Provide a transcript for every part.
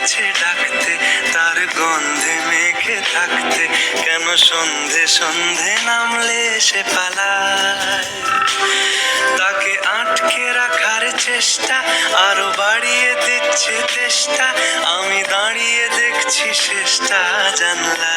কাছে ডাকতে, তার গন্ধে মেখে থাকতে, কেন সন্ধে সন্ধে নামলে সে পালায়? তাকে আটকে রাখার চেষ্টা, আরও বাড়িয়ে দিচ্ছে চেষ্টা আমি দাঁড়িয়ে দেখছি শেষটা জানলা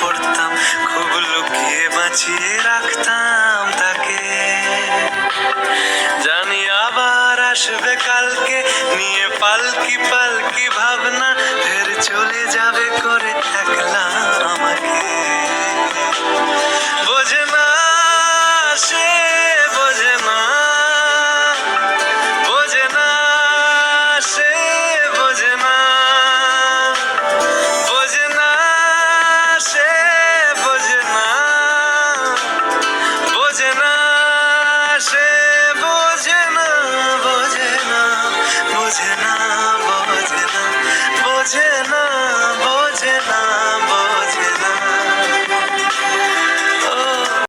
পড়তাম, খুব লুকিয়ে বাঁচিয়ে রাখতাম তাকে। জানি আবার আসবে কালকে, নিয়ে পালকি পালকি ভাবনা, ফের চলে যাবে Yeah.